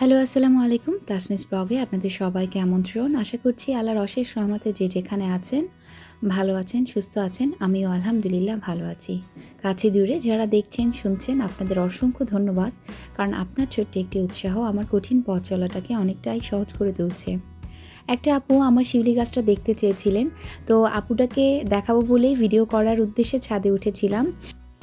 Hello, আসসালামু আলাইকুম। তাসমিস ব্লগে আপনাদের সবাইকে আমন্ত্রণ। আশা করছি আল্লাহর অশেষ রহমতে যে যেখানে আছেন, ভালো আছেন, সুস্থ আছেন, আমিও আলহামদুলিল্লাহ ভালো আছি। কাছে দূরে যারা দেখছেন, শুনছেন, আপনাদের অসংখ্য ধন্যবাদ, কারণ আপনার ছোট্ট একটি উৎসাহ আমার কঠিন পথ চলাটাকে অনেকটাই সহজ করে তুলছে। একটা আপু আমার শিউলি গাছটা দেখতে চেয়েছিলেন, তো আপুটাকে দেখাবো বলেই ভিডিও করার উদ্দেশ্যে ছাদে উঠেছিলাম।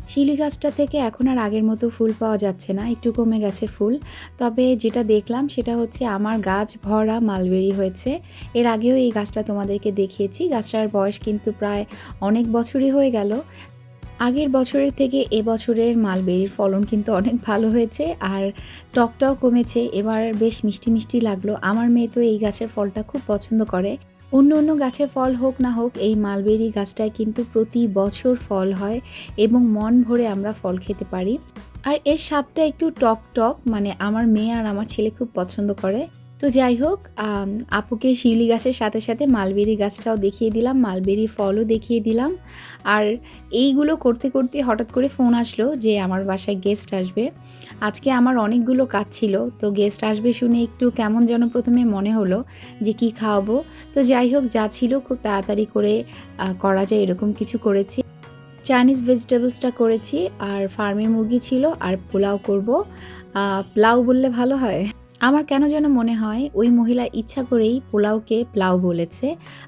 শিউলি গাছটা থেকে এখন আর আগের মতো ফুল পাওয়া যাচ্ছে না, একটু কমে গেছে ফুল। তবে যেটা দেখলাম সেটা হচ্ছে আমার গাছ ভরা মালবেরি হয়েছে। এর আগেও এই গাছটা তোমাদেরকে দেখিয়েছি। গাছটার বয়স কিন্তু প্রায় অনেক বছরই হয়ে গেল। আগের বছরের থেকে এবছরের মালবেরির ফলন কিন্তু অনেক ভালো হয়েছে আর টকটাও কমেছে। এবার বেশ মিষ্টি মিষ্টি লাগল। আমার মেয়ে তো এই গাছের ফলটা খুব পছন্দ করে। অন্য অন্য গাছে ফল হোক না হোক, এই মালবেরি গাছটায় কিন্তু প্রতি বছর ফল হয় এবং মন ভরে আমরা ফল খেতে পারি। আর এর স্বাদটা একটু টক টক মানে আমার মেয়ে আর আমার ছেলে খুব পছন্দ করে। তো যাই হোক আপুকে শিউলি গাছের সাথে সাথে মালবেরি গাছটাও দেখিয়ে দিলাম মালবেরি ফলও দেখিয়ে দিলাম। আর এইগুলো করতে করতে হঠাৎ করে ফোন আসলো যে আমার বাসায় গেস্ট আসবে। আজকে আমার অনেকগুলো কাজ ছিল, তো গেস্ট আসবে শুনে একটু কেমন যেন প্রথমে মনে হলো যে কি খাওয়াবো। তো যাই হোক, যা ছিল খুব তাড়াতাড়ি করে করা যায় এরকম কিছু করেছি। চাইনিজ ভেজিটেবলসটা করেছি, আর ফার্মের মুরগি ছিল, আর পোলাও করব। পোলাও বললে ভালো হয়? আমার কেন যেন মনে হয় ওই মহিলা ইচ্ছা করেই পোলাওকে প্লাউ বলেছে,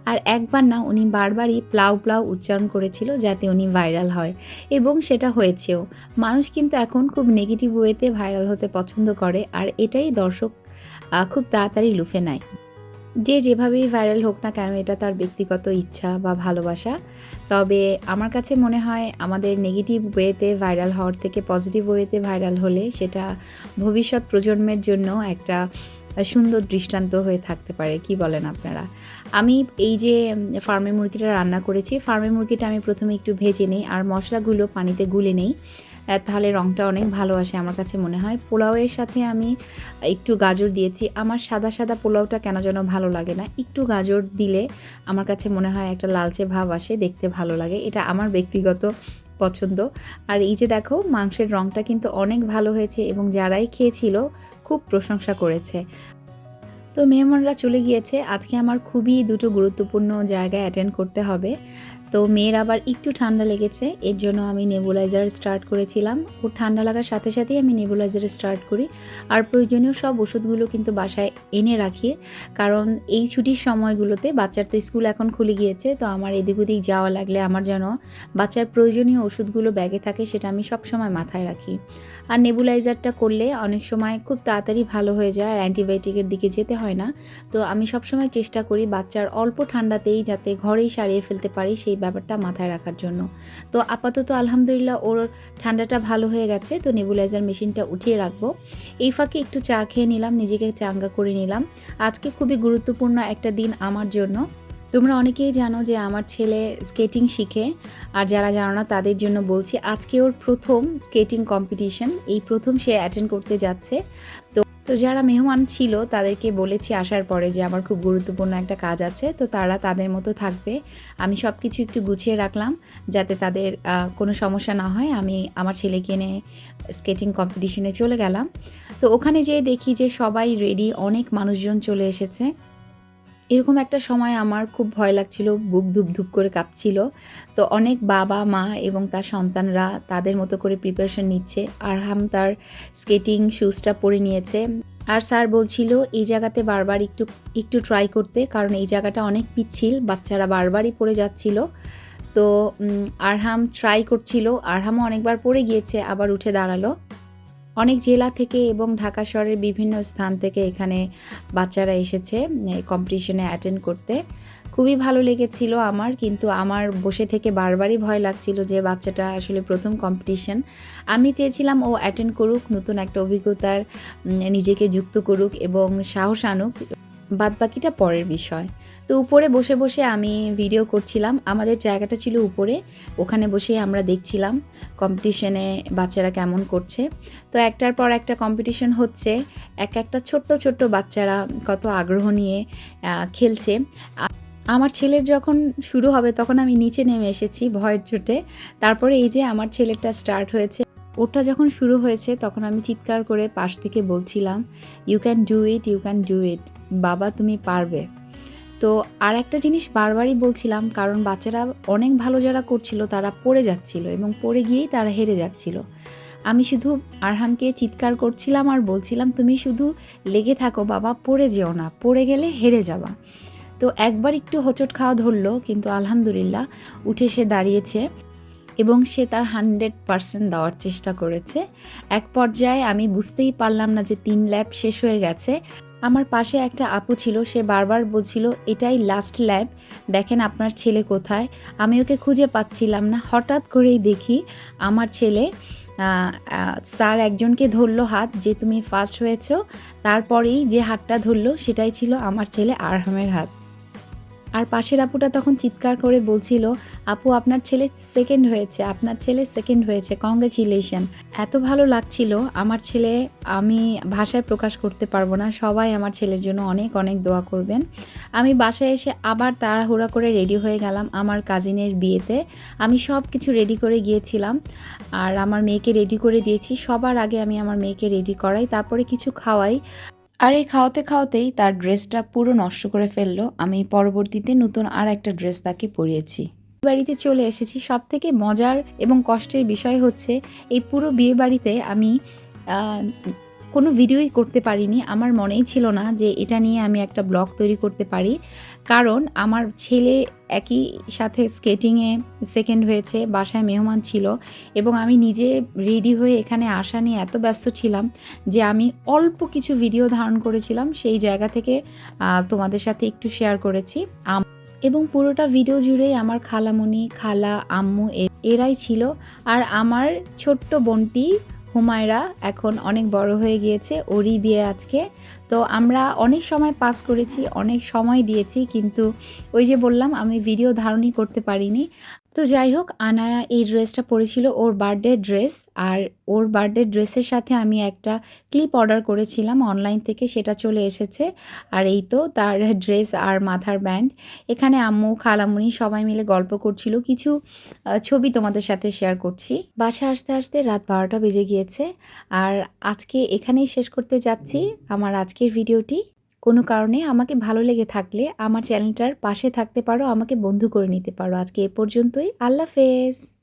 আর একবার না উনি বারবারই প্লাউ প্লাউ উচ্চারণ করেছিল যাতে উনি ভাইরাল হয়, এবং সেটা হয়েছেও। মানুষ কিন্তু এখন খুব নেগেটিভ ওয়েতে ভাইরাল হতে পছন্দ করে, আর এটাই দর্শক খুব তাড়াতাড়ি লুফে নেয়। যে যেভাবেই ভাইরাল হোক না কেন, এটা তার ব্যক্তিগত ইচ্ছা বা ভালোবাসা। তবে আমার কাছে মনে হয় আমাদের নেগেটিভ ওয়েতে ভাইরাল হওয়ার থেকে পজিটিভ ওয়েতে ভাইরাল হলে সেটা ভবিষ্যৎ প্রজন্মের জন্য একটা সুন্দর দৃষ্টান্ত হয়ে থাকতে পারে, কি বলেন আপনারা? আমি এই যে ফার্মের মুরগিটা রান্না করেছি ফার্মের মুরগিটা আমি প্রথমে একটু ভেজে নিই, আর মশলাগুলো পানিতে গুলে নেই তাহলে রঙটা অনেক ভালো আসে আমার কাছে মনে হয়। পোলাওয়ের সাথে আমি একটু গাজর দিয়েছি, আমার সাদা সাদা পোলাওটা কেন যেন ভালো লাগে না, একটু গাজর দিলে আমার কাছে মনে হয় একটা লালচে ভাব আসে, দেখতে ভালো লাগে, এটা আমার ব্যক্তিগত পছন্দ। আর এই যে দেখো, মাংসের রঙটা কিন্তু অনেক ভালো হয়েছে এবং যারাই খেয়েছিল খুব প্রশংসা করেছে। তো মেহমানরা চলে গিয়েছে। আজকে আমার খুবই দুটো গুরুত্বপূর্ণ জায়গায় অ্যাটেন্ড করতে হবে। তো মেয়ের আবার একটু ঠান্ডা লেগেছে, এর জন্য আমি নেবুলাইজার স্টার্ট করেছিলাম। ওর ঠান্ডা লাগার সাথে সাথেই আমি নেবুলাইজার স্টার্ট করি। আর প্রয়োজনীয় সব ওষুধগুলো কিন্তু বাসায় এনে রাখি, কারণ এই ছুটির সময়গুলোতে বাচ্চার তো স্কুল এখন খুলে গিয়েছে, তো আমার এদিক ওদিক যাওয়া লাগলে আমার যেন বাচ্চার প্রয়োজনীয় ওষুধগুলো ব্যাগে থাকে সেটা আমি সব সময় মাথায় রাখি। আর নেবুলাইজারটা করলে অনেক সময় খুব তাড়াতাড়ি ভালো হয়ে যায়, আর অ্যান্টিবায়োটিকের দিকে যেতে হয় না। তো আমি সবসময় চেষ্টা করি বাচ্চার অল্প ঠান্ডাতেই যাতে ঘরেই সারিয়ে ফেলতে পারি সেই ব্যাপারটা মাথায় রাখার জন্য। তো আপাতত আলহামদুলিল্লাহ ওর ঠান্ডাটা ভালো হয়ে গেছে, তো নেবুলাইজার মেশিনটা উঠিয়ে রাখব। এই ফাঁকে একটু চা খেয়ে নিলাম, নিজেকে চাঙ্গা করে নিলাম। আজকে খুবই গুরুত্বপূর্ণ একটা দিন আমার জন্য। তোমরা অনেকেই জানো যে আমার ছেলে স্কেটিং শিখে, আর যারা জানো না তাদের জন্য বলছি, আজকে ওর প্রথম স্কেটিং কম্পিটিশন, এই প্রথম সে অ্যাটেন্ড করতে যাচ্ছে। তো তো যারা মেহমান ছিল, তাদেরকে বলেছি আসার পরে যে আমার খুব গুরুত্বপূর্ণ একটা কাজ আছে, তো তারা তাদের মতো থাকবে। আমি সব কিছু একটু গুছিয়ে রাখলাম যাতে তাদের কোনো সমস্যা না হয়। আমি আমার ছেলেকে নিয়ে স্কেটিং কম্পিটিশনে চলে গেলাম। তো ওখানে যেয়ে দেখি যে সবাই রেডি, অনেক মানুষজন চলে এসেছে। এরকম একটা সময় আমার খুব ভয় লাগছিল, বুক ধুপ ধুপ করে কাঁপছিল। তো অনেক বাবা, মা এবং তার সন্তানরা তাদের মতো করে প্রিপারেশন নিচ্ছে। আরহাম তার স্কেটিং শ্যুজটা পরে নিয়েছে। আর স্যার বলছিল, এই জায়গাতে বারবার একটু একটু ট্রাই করতে, কারণ এই জায়গাটা অনেক পিচ্ছিল, বাচ্চারা বারবারই পড়ে যাচ্ছিল। তো আরহাম ট্রাই করছিল। আরহামও অনেকবার পড়ে গিয়েছে, আবার উঠে দাঁড়াল। অনেক জেলা থেকে এবং ঢাকা শহরের বিভিন্ন স্থান থেকে এখানে বাচ্চারা এসেছে কম্পিটিশনে অ্যাটেন্ড করতে। খুবই ভালো লেগেছিল আমার, কিন্তু আমার বসে থেকে বারবারই ভয় লাগছিল যে বাচ্চাটা আসলে প্রথম কম্পিটিশন আমি চেয়েছিলাম ও অ্যাটেন্ড করুক, নতুন একটা অভিজ্ঞতার নিজেকে যুক্ত করুক এবং সাহস আনুক। বাদবাকিটা পরের বিষয়। তো উপরে বসে বসে আমি ভিডিও করছিলাম। আমাদের জায়গাটা ছিল উপরে। ওখানে বসে আমরা দেখছিলাম কম্পিটিশনে বাচ্চারা কেমন করছে। তো একটার পর একটা কম্পিটিশন হচ্ছে। এক একটা ছোট্ট ছোট্ট বাচ্চারা কত আগ্রহ নিয়ে খেলছে। আমার ছেলের যখন শুরু হবে তখন আমি নিচে নেমে এসেছি ভয়ের চোটে। তারপরে এই যে আমার ছেলেটা স্টার্ট হয়েছে। ওটা যখন শুরু হয়েছে তখন আমি চিৎকার করে পাশ থেকে বলছিলাম you can do it you can do it বাবা তুমি পারবে। তো আর একটা জিনিস বারবারই বলছিলাম, কারণ বাচ্চারা অনেক ভালো যারা করছিল তারা পড়ে যাচ্ছিল এবং পড়ে গিয়েই তারা হেরে যাচ্ছিল। আমি শুধু আরহামকে চিৎকার করছিলাম আর বলছিলাম, তুমি শুধু লেগে থাকো বাবা, পড়ে যেও না, পড়ে গেলে হেরে যাবা। তো একবার একটু হোঁচট খাওয়া ধরলো, কিন্তু আলহামদুলিল্লাহ উঠে সে দাঁড়িয়েছে এবং সে তার হান্ড্রেড পারসেন্ট দেওয়ার চেষ্টা করেছে। এক পর্যায়ে আমি বুঝতেই পারলাম না যে তিন ল্যাব শেষ হয়ে গেছে। আমার পাশে একটা আপু ছিল, সে বারবার বলছিল, এটাই লাস্ট ল্যাব দেখেন আপনার ছেলে কোথায়? আমি ওকে খুঁজে পাচ্ছিলাম না। হঠাৎ করেই দেখি আমার ছেলে স্যার একজনকে ধরলো হাত, যে তুমি ফার্স্ট হয়েছ, তারপরেই যে হাতটা ধরলো, সেটাই ছিল আমার ছেলে আরহামের হাত। আর পাশের আপুটা তখন চিৎকার করে বলছিল, আপু, আপনার ছেলে সেকেন্ড হয়েছে, আপনার ছেলে সেকেন্ড হয়েছে কংগ্রেচুলেশন এত ভালো লাগছিল, আমার ছেলে আমি ভাষায় প্রকাশ করতে পারব না, সবাই আমার ছেলের জন্য অনেক অনেক দোয়া করবেন। আমি বাসায় এসে আবার তাড়াহুড়া করে রেডি হয়ে গেলাম আমার কাজিনের বিয়েতে। আমি সব কিছু রেডি করে গিয়েছিলাম, আর আমার মেয়েকে রেডি করে দিয়েছি। সবার আগে আমি আমার মেয়েকে রেডি করাই, তারপরে কিছু খাওয়াই। আর এই খাওয়াতে খাওয়াতেই তার ড্রেসটা পুরো নষ্ট করে ফেলল। আমি পরবর্তীতে নতুন আর একটা ড্রেস তাকে পরিয়েছি। বাড়িতে চলে এসেছি। সব থেকে মজার এবং কষ্টের বিষয় হচ্ছে, এই পুরো বিয়ে বাড়িতে আমি কোনো ভিডিওই করতে পারিনি। আমার মনেই ছিল না যে এটা নিয়ে আমি একটা ব্লগ তৈরি করতে পারি। কারণ আমার ছেলে একই সাথে স্কেটিংয়ে সেকেন্ড হয়েছে, বাসায় মেহমান ছিল এবং আমি নিজে রেডি হয়ে এখানে আসা নিয়ে এত ব্যস্ত ছিলাম যে আমি অল্প কিছু ভিডিও ধারণ করেছিলাম, সেই জায়গা থেকে তোমাদের সাথে একটু শেয়ার করেছি। এবং পুরোটা ভিডিও জুড়েই আমার খালামণি খালা, আম্মু এরাই ছিল। আর আমার ছোট্ট বোনটি হুমায়রা এখন অনেক বড় হয়ে গিয়েছে, ওরই বিয়ে আজকে। তো আমরা অনেক সময় পাস করেছি, অনেক সময় দিয়েছি, কিন্তু ওই যে বললাম, আমি ভিডিও ধারণই করতে পারিনি। তো যাই হোক, আনায়া এই ড্রেসটা পরেছিল ওর বার্থডে ড্রেস আর ওর বার্থডে ড্রেসের সাথে আমি একটা ক্লিপ অর্ডার করেছিলাম অনলাইন থেকে, সেটা চলে এসেছে। আর এই তো তার ড্রেস আর মাথার ব্যান্ড। এখানে আম্মু, খালামুনি সবাই মিলে গল্প করছিল। কিছু ছবি তোমাদের সাথে শেয়ার করছি। বাসা আসতে আসতে রাত বারোটা বেজে গিয়েছে। আর আজকে এখানেই শেষ করতে যাচ্ছি। আমার আজকের ভিডিওটি কোনো কারণে আমাকে ভালো লেগে থাকলে আমার চ্যানেলটার পাশে থাকতে পারো, আমাকে বন্ধু করে নিতে পারো। আজকে এ পর্যন্তই। আল্লাহ হাফেজ।